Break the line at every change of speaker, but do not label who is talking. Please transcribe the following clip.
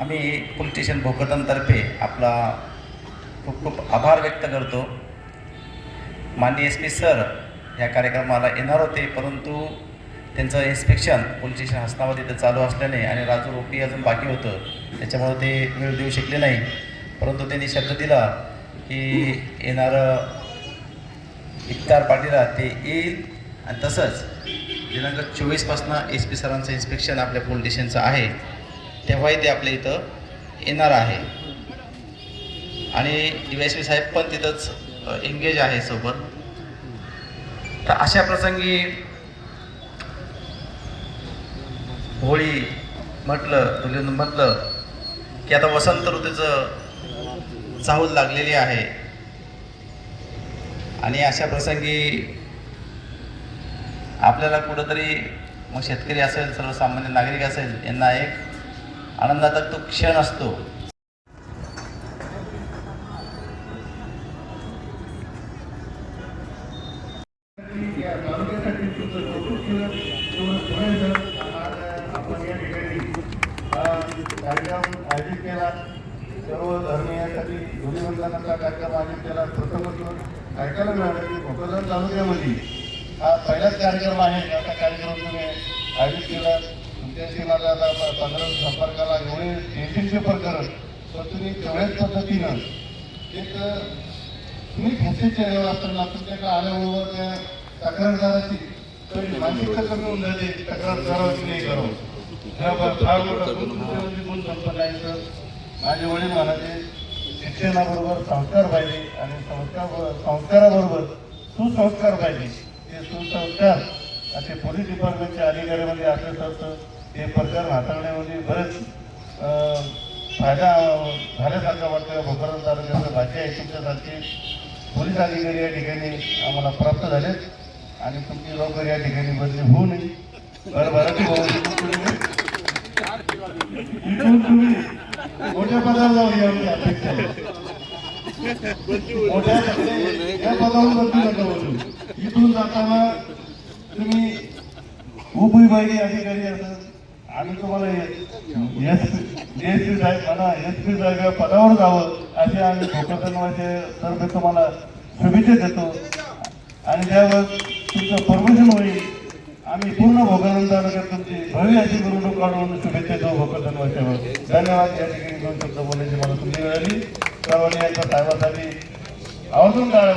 आम्ही police station भोकरदनतर्फे आपला खूप खूप आभार व्यक्त करतो. माननीय एस पी सर ह्या कार्यक्रमाला येणार होते परंतु त्यांचं इन्स्पेक्शन पोलीस स्टेशन हसनाबाद इथं चालू असल्याने आणि राजू रोपी अजून बाकी होतं त्याच्यामुळं ते वेळ देऊ शकले नाही. परंतु त्यांनी शब्द दिला की येणारं इफ्तार पाटीला ते येईल. आणि तसंच दिनांक चोवीसपासनं एस पी सरांचं इन्स्पेक्शन आपल्या पोलीस स्टेशनचं आहे. तेव्हाही ते आपल्या इथं येणार आहे. आणि डी एस पी साहेब पण तिथंच एंगेज आहे सोबत. तर अशा प्रसंगी होळी म्हटलं धुलीवंदन म्हटलं की आता वसंत ऋतूचं चाहूल लागलेली आहे. आणि अशा प्रसंगी आपल्याला कुठंतरी मग शेतकरी असेल सर्वसामान्य नागरिक असेल यांना एक आनंदाचा तो क्षण असतो
कार्यक्रम आयोजित केला सर्व धर्मीयांसाठी धुलीवंदनाचा कार्यक्रम आयोजित केला प्रथमच ऐकायला मिळालं की भोकरदन तालुक्यामध्ये हा पहिलाच कार्यक्रम आहे असा कार्यक्रम तुम्ही तुमच्याशी माझा आता संपर्काला एवढे टेन्शनचे प्रकरण पण तुम्ही तेवढ्याच पद्धतीनं एक तुम्ही फॅसेच्या असताना तुमच्याकडे आल्याबरोबर त्या तक्रारदाराची तर मानसिकता कमी होऊन जाते तक्रारदाराची नाही करावं. फार मोठा गुण संपन्न माझे वडील म्हणाले शिक्षणाबरोबर संस्कार पाहिजे आणि संस्कार संस्काराबरोबर सुसंस्कार पाहिजे. ते सुसंस्कार असे पोलीस डिपार्टमेंटच्या अधिकाऱ्यामध्ये असले तर ते प्रकरण हाताळण्यामध्ये बरेच फायदा झाल्यासारखा वाटतं. भोकरण तालुक्याचं भाजी आहे तुमच्यासारखे. पोलीस अधिकारी या ठिकाणी आम्हाला प्राप्त झालेत. आणि तुमची लवकर या ठिकाणी बदली होऊ नये. मोठ्या पदावर जाऊ या आमची अपेक्षा. मोठ्या या पदावर बदलू नका बोलू इथून जाताना तुम्ही उपविभागीय अधिकारी असं आम्ही तुम्हाला एस पी साहेब म्हणा एस पी साहेब या पदावर जावं असे आम्ही भोकरदनवाचे तर्फे तुम्हाला शुभेच्छा देतो. आणि त्यावर तुमचं परमिशन होईल आम्ही पूर्ण भोकरदन तालुक्यात तुमची भव्य अशी मिरवणूक काढून शुभेच्छा देऊ भोकरदनवाच्यावर धन्यवाद या ठिकाणी दोन शब्द बोलायची मला संधी मिळाली. सर्वांनी यांच्या साहेबासाठी आवर्जून टाळ्या